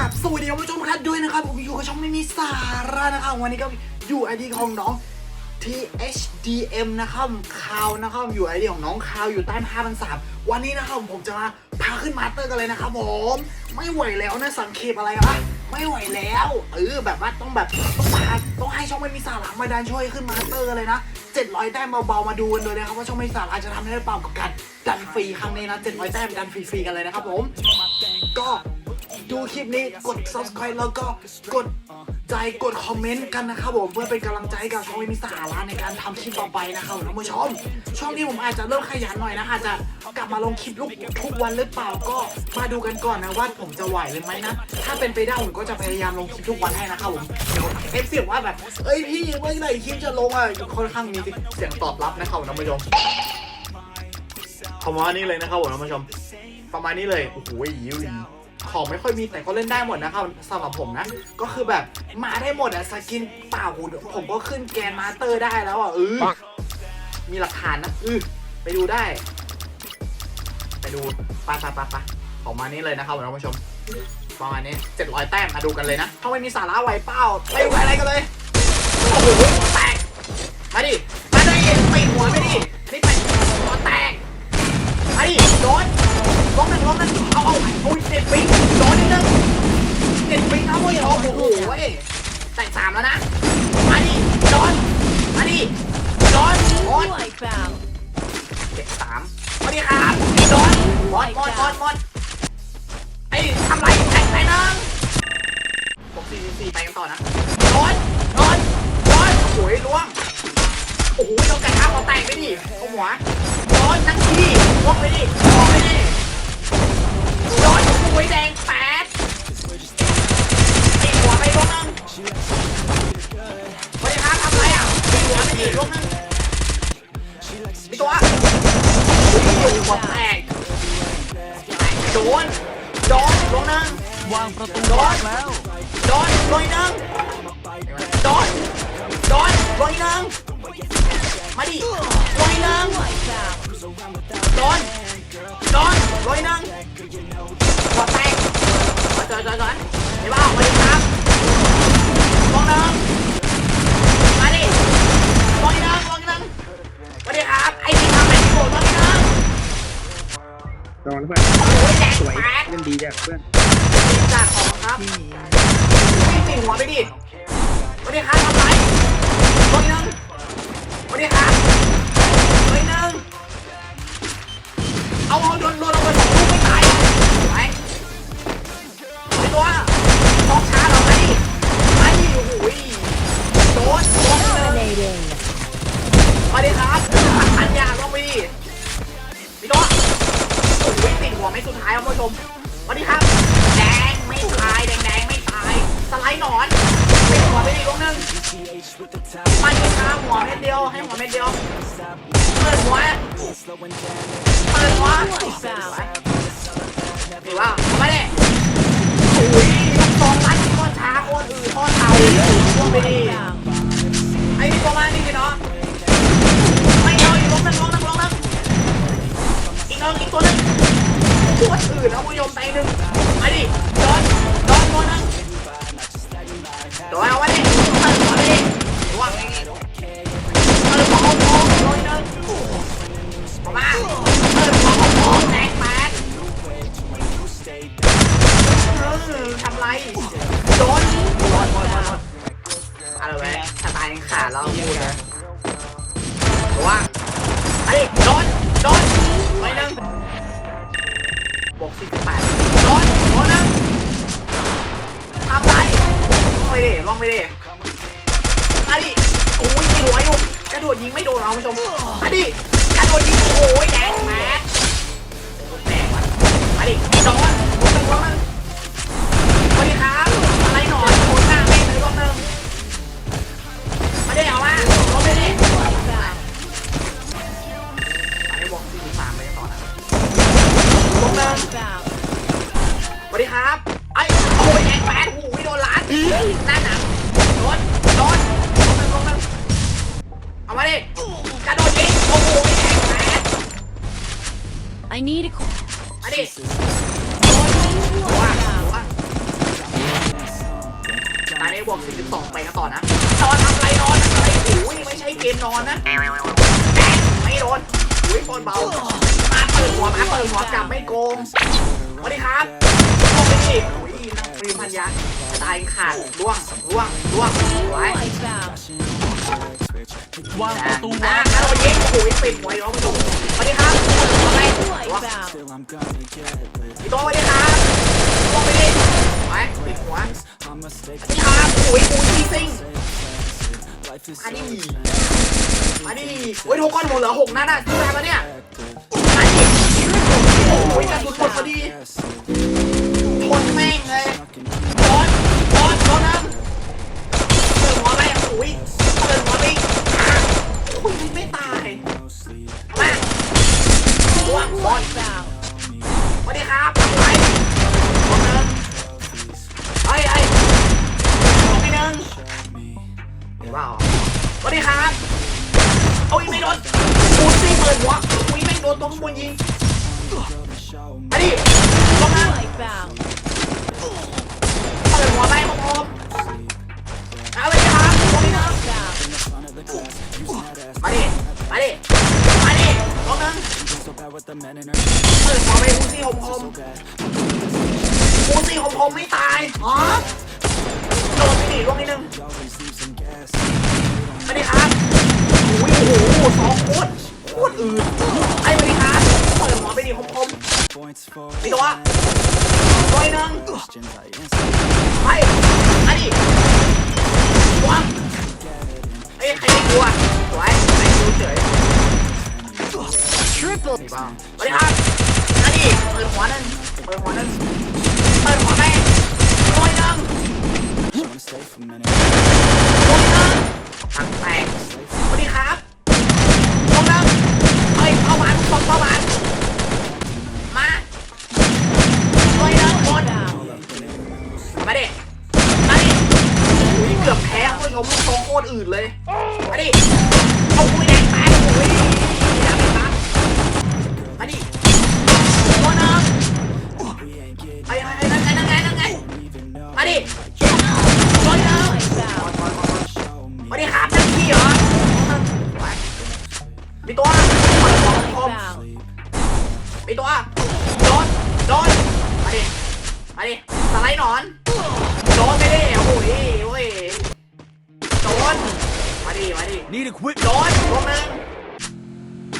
กับสวัสดีคุณผู้ชมครับด้วยนะครับผมอยู่กับช่องไม่มีสาระนะครับวันนี้ก็อยู่ไอดีของน้อง THDM นะครับคาวนะครับอยู่ไอดีของน้องคาวอยู่ใต้ผ้าพันสามวันนี้นะครับผมจะมาพาขึ้นมาสเตอร์กันเลยนะครับผมไม่ไหวแล้วนะสังเขปอะไรวะไม่ไหวแล้วเออแบบว่าต้องแบบต้องพาต้องให้ช่องไม่มีสาระมาดันช่วยขึ้นมาสเตอร์กันเลยนะ700แต้มเบาๆมาดูกันเลยนะครับว่าช่องไม่มีสาระจะทำได้หรือเปล่ากับการดันฟรีครั้งนี้นะ700แต้มดันฟรีๆกันเลยนะครับผมก็ ดูคลิปนี้กด subscribe แล้วก็กดใจกดคอมเมนต์กันนะครับผมเพื่อเป็นกำลังใจให้กับช่องไม่มีสาระในการทำคลิปต่อไปนะครับท่านผู้ชมช่วงนี้ผมอาจจะเริ่มขยันหน่อยนะอาจจะกลับมาลงคลิปลูกทุกวันหรือเปล่าก็มาดูกันก่อนนะว่าผมจะไหวหรือไม่นะถ้าเป็นไปได้ผมก็จะพยายามลงคลิปทุกวันให้นะครับผมเดี๋ยวเอฟเสียงว่าแบบเอ้ยพี่เมื่อไหร่คลิปจะลงอะค่อนข้างมีเสียงตอบรับนะครับท่านผู้ชมประมาณนี้เลยนะครับผมท่านผู้ชมประมาณนี้เลยโอ้โหยิวดี ของไม่ค่อยมีแต่ก็เล่นได้หมดนะครับสำหรับผมนะ ก็คือแบบมาได้หมดอะสกินเปล่าหูผมก็ขึ้นแกนมาสเตอร์ได้แล้วอะเออมีหลักฐานนะเออไปดูได้ ไปดูปะปะปะปะของมานี้เลยนะครับท่านผู้ชมประมาณนี้700 แต้มมาดูกันเลยนะถ้าไม่มีสาระไวเป้าไปดูอะไรกันเลยโอ้โหแตกมาดิมาดิปีหัวไปดินี่ไปตัวแตกมาดิโดน ล้มหนึ่งล้มหนึ่งเอาเอาโอ้ยเจ็ดปีโดนนิดนึงเจ็ดปีครับโอ้ยโอ้โหเว้ยแตกสามแล้วนะ มาดิร้อนมาดิโดนโดน นอนเพื่อนสวยเล่นดีจ้ะเพื่อนจากของครับวิ่ตีหัวไปดิวันนี้ครับทำไรวันนึงมาดิครับลอยนังเอาเอาโดนโดนเอาไป ไอ้หนอนเป็นหัวไปดิลูกนึงมาดิครับหัวเม็ดเดียวให้หัวเม็ดเดียวเปิดหัวเปิดหัวหรือว่าไม่ได้โอ้ยลูกซองรัดก้อนช้าก้อนอื่นก้อนเตาก้อนไปดิ Wipeout. ไอ้นี่ประมาณนี้สิเนาะ ไปดิลงไปดิมาดิโอ้ยยิงหัวอยู่กระโดดยิงไม่โดนเอาผู้ชมมาดิกระโดดยิงโอ้ยแดงแม่แดงว่ะมาดิโดนโดนโดนหนึ่งสวัสดีครับอะไรหนอนโคนหน้าแม่งเลยรอบนึงมาได้เอาว่า I need a. มาดิ Wipeout. ว่าว่าบวก42ไปกันต่อนะนอนทำอะไรนอนทำอะไรโอ้ยไม่ใช่เกมนอนนะแดงไม่โดนอุ้ยโอนเบามาเปิดหัวมาเปิดหัวกลับไม่โกงสวัสดีครับลงไปดิอุ้ยนักปรีมพันยาตายขาดล่วงล่วงล่วงไว้ วางประตูวางแล้วปยิงขู่ยปิดหัวย้อมดูสวัสดีครับทำไมวะพี่โต้สวัสดีครับลงไปดิไปปิดหัวสวัสดีครับปุ๋ยิงขู่ยิงซิงอันนี้อันนี้โอ้ยทุกคนหมดเหลือหกนัดอะดูแลมาเนี่ยอันนี้โอ้ยกระสุนหมดพอดีคนแม่งเลยร้อนร้อนร้อนนะเจอหัวแม่งขู่ย โอ้ยไม่ตายมาล่วงบอลสวัสดีครับไรคนหนึ่งไอ้ไอ้คนที่หนึ่งว้าวสวัสดีครับโอ้ยไม่โดนปูซี่เปิดหัวอุ้ยไม่โดนตรงข้างบนยิงมาดิลงมา เปิดหัวไปปูซี่ผมผมกูสิของผมไม่ตายอ๋อโดนไปดิล่วงนิดนึงสวัสดีครับโอ้ยโอ้โหสองโคตรโคตรอืดไอ้สวัสดีครับเปิดหัวไปดิผมผมมีตัวตัวหนึงไปอันนี้ตัวเอ้ใครไม่กลัวสวยไม่กลัวเฉย Triple มีบ้างสวัสดีครับอันนี้เปิดหัวหนึงเปิดหัวหนึงเปิดหัวไปตัวหนึงลงนะถังแตกสวัสดีครับลงนะเฮ้ยเข้ามาทุกคนเข้ามามาเลยนะคนมาดิมาดิอุ้ยเกือบแพ้คุณผู้ชมลูกโซ่โคตรอืดเลย มีตัวโดนโดนมาดิมาดิสไลด์หนอนโดนไปดิโอ้โหโอ้ยโดนมาดิมาดินี่ดิควิดโดนลงหนึ่ง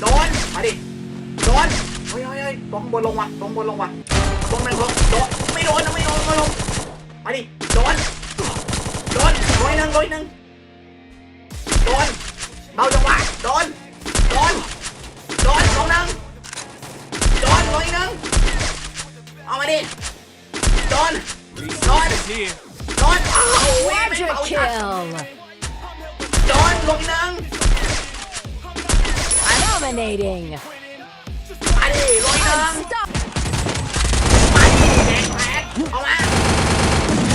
โดนมาดิโดนเฮ้ยเฮ้ยเฮ้ยลงบนลงว่ะลงบนลงว่ะลงหนึ่งลงโดนไม่โดนนะไม่โดนไม่ลงมาดิโดนโดนร้อยหนึ่งร้อยหนึ่งโดนเบาจังหวะโดน โดน โดนลงหนึ่งโดนลงอีกหนึ่งเอามา ดิโดนโอนโอนโอ้โหไม่เอาจัด kill! โดนลงนั่ง Dominating! มาดิลงนั่งมาดิแดงแพทเอามา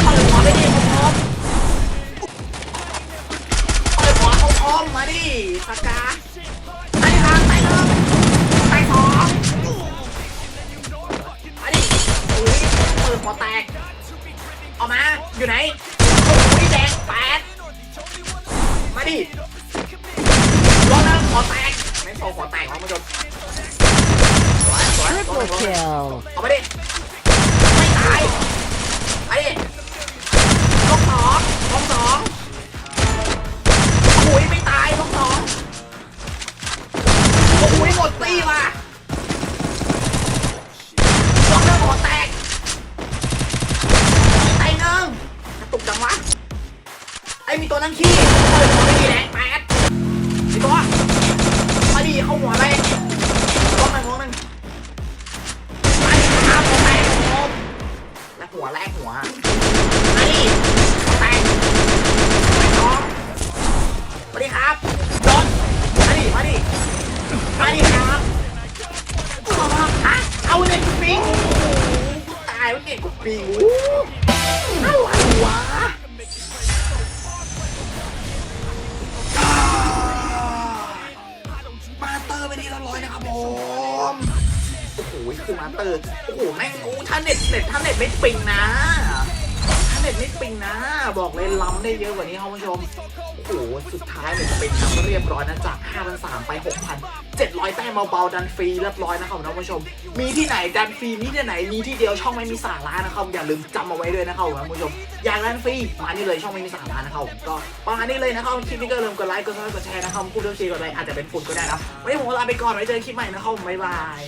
เอาเลยหัวไปดิผมพร้อมเอาเลยหัวเขาพร้อมมาดิสกา หัวแตกออกมา อยู่ไหนอุ้แดงแปดมาดิรอนะหัวแตก มีตัวนั่งขี้เปิดหัวไม่มีแรงแปดมีตัวมาดีเข้าหัวไปลงหนึ่งลงหนึ่งมาดิครับหัวแตกผมแลกหัวแรกหัว ดีละร้อยนะครับผมโอ้โหคือมาสเตอร์โอ้โหแม่งโอ้ท่าเน็ตเน็ตท่าเน็ตไม่ปิงนะท่าเน็ตเน็ตไม่ปิงนะ บอกเลยล้ำได้เยอะกว่านี้ครับผู้ชม โอ้โหสุดท้ายเนี่ยจะเป็นครับเรียบร้อยนะจาก5,300ไป 6,700 แต้มเบาๆดันฟรีเรียบร้อยนะครับท่านผู้ชม มีที่ไหนดันฟรีมีที่ไหนมีที่เดียวช่องไม่มีสาระนะครับอย่าลืมจำเอาไว้ด้วยนะครับท่านผู้ชมอยากดันฟรีมานี่เลยช่องไม่มีสาระนะครับก็ประมาณนี้เลยนะครับคลิปนี้ก็ลืมกดไลค์กดซับสไครต์กดแชร์นะครับพูดเรื่องชีกดอะไรอาจจะเป็นฝุ่นก็ได้นะวันนี้ผมลาไปก่อนไว้เจอคลิปใหม่นะครับบ๊ายบาย